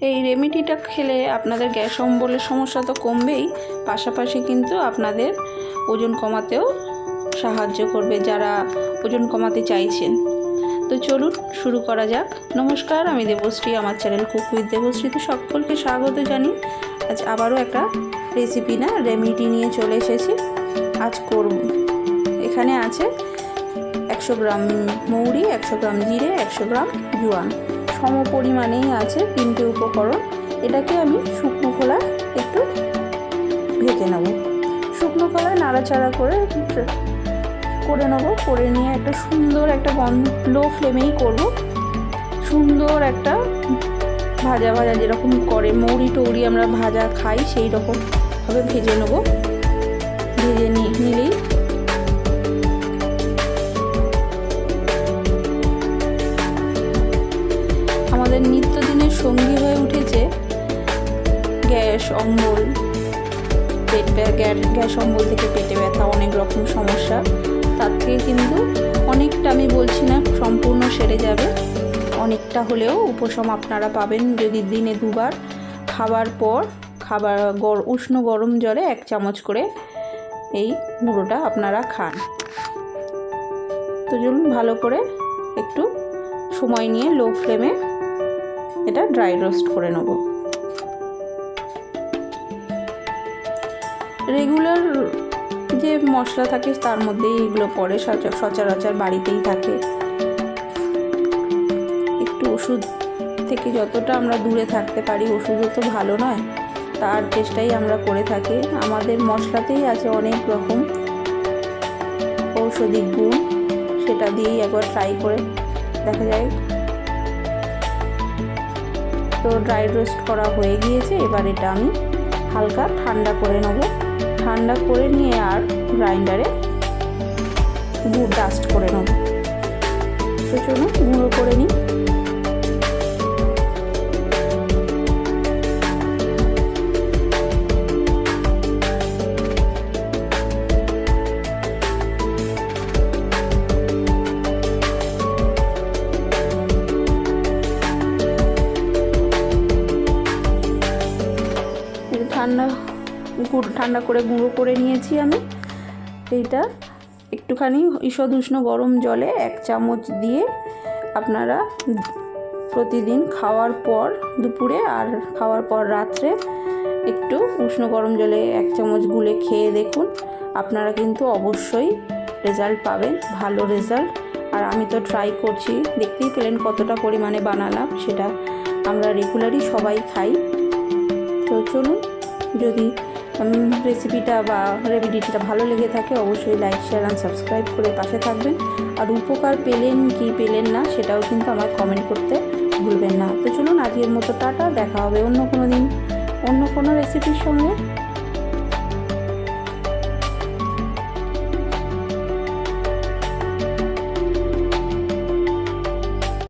এই রেমেডিটা খেলে আপনাদের গ্যাস অম্বলের সমস্যা তো কমবেই, পাশাপাশি কিন্তু আপনাদের ওজন কমাতেও সাহায্য করবে যারা ওজন কমাতে চাইছেন। তো চলুন শুরু করা যাক। নমস্কার, আমি দেবশ্রী, আমার চ্যানেল কুক উইথ দেবশ্রীতে সকলকে স্বাগত জানি আজ আবারও একটা রেসিপি না রেমেডি নিয়ে চলে এসেছি। আজ করব। এখানে আছে একশো গ্রাম মৌরি, একশো গ্রাম জিরে, একশো গ্রাম জোয়ান। সম পরিমাণেই আছে তিনটে উপকরণ। এটাকে আমি শুকনো খোলা একটু ভেজে নেব। শুকনো খোলায় নাড়াচাড়া করে করে নেব। করে নিয়ে একটা সুন্দর একটা গন্ধ লো ফ্লেমেই করব। সুন্দর একটা ভাজা ভাজা যেরকম করে, মৌরি টৌরি আমরা ভাজা খাই, সেই রকমভাবে ভেজে নেব। ভেজে নিলেই আমাদের নিত্যদিনের সঙ্গী হয়ে উঠেছে গ্যাস, অম্বল, পেট গ্যাস গ্যাস, অম্বল থেকে পেটে ব্যথা, অনেক রকম সমস্যা। তার থেকে কিন্তু অনেকটা আমি বলছি না, সম্পূর্ণ সেরে যাবে। অনেকটা হলেও উপশম আপনারা পাবেন যদি দিনে দুবার। খাবার পর খাবার উষ্ণ গরম জলে এক চামচ করে এই গুঁড়োটা আপনারা খান। তো চলুন ভালো করে একটু সময় নিয়ে লো ফ্লেমে এটা ড্রাই রোস্ট করে নেব। রেগুলার যে মশলা থাকে তার মধ্যেই এগুলো পড়ে সচরাচর বাড়িতেই থাকে। একটু ওষুধ থেকে যতটা আমরা দূরে থাকতে পারি, ওষুধও তো ভালো নয়, তার চেষ্টাই আমরা করে থাকি। আমাদের মশলাতেই আছে অনেক রকম ঔষধি গুণ, সেটা দিয়েই একবার ট্রাই করে দেখা যায়। তো ড্রাই রোস্ট করা হয়ে গিয়েছে। এবার এটা আমি হালকা ঠান্ডা করে নেব। ঠান্ডা করে নিয়ে আর গ্রাইন্ডারে গুড় ডাস্ট করে নেব। তো চলুন, গুঁড়ো করে নিই। ঠান্ডা গুঁড়ো ঠান্ডা করে গুঁড়ো করে নিয়েছি আমি। এইটা একটুখানি ঈষদ উষ্ণ গরম জলে এক চামচ দিয়ে আপনারা প্রতিদিন খাওয়ার পর দুপুরে আর খাওয়ার পর রাত্রে একটু উষ্ণ গরম জলে এক চামচ গুলে খেয়ে দেখুন। আপনারা কিন্তু অবশ্যই রেজাল্ট পাবেন, ভালো রেজাল্ট। আর আমি তো ট্রাই করছি, দেখতেই পেলেন কতটা পরিমাণে বানালাম, সেটা আমরা রেগুলারই সবাই খাই। তো চলুন যদি রেসিপিটা বা রেমিডিটা ভালো লেগে থাকে, অবশ্যই লাইক শেয়ার অ্যান্ড সাবস্ক্রাইব করে পাশে থাকবেন। আর উপকার পেলেন কি পেলেন না, সেটাও কিন্তু আমার কমেন্ট করতে ভুলবেন না। তো চলুন আজকের মতো টাটা, দেখা হবে অন্য কোনো দিন, অন্য কোনো রেসিপির সঙ্গে।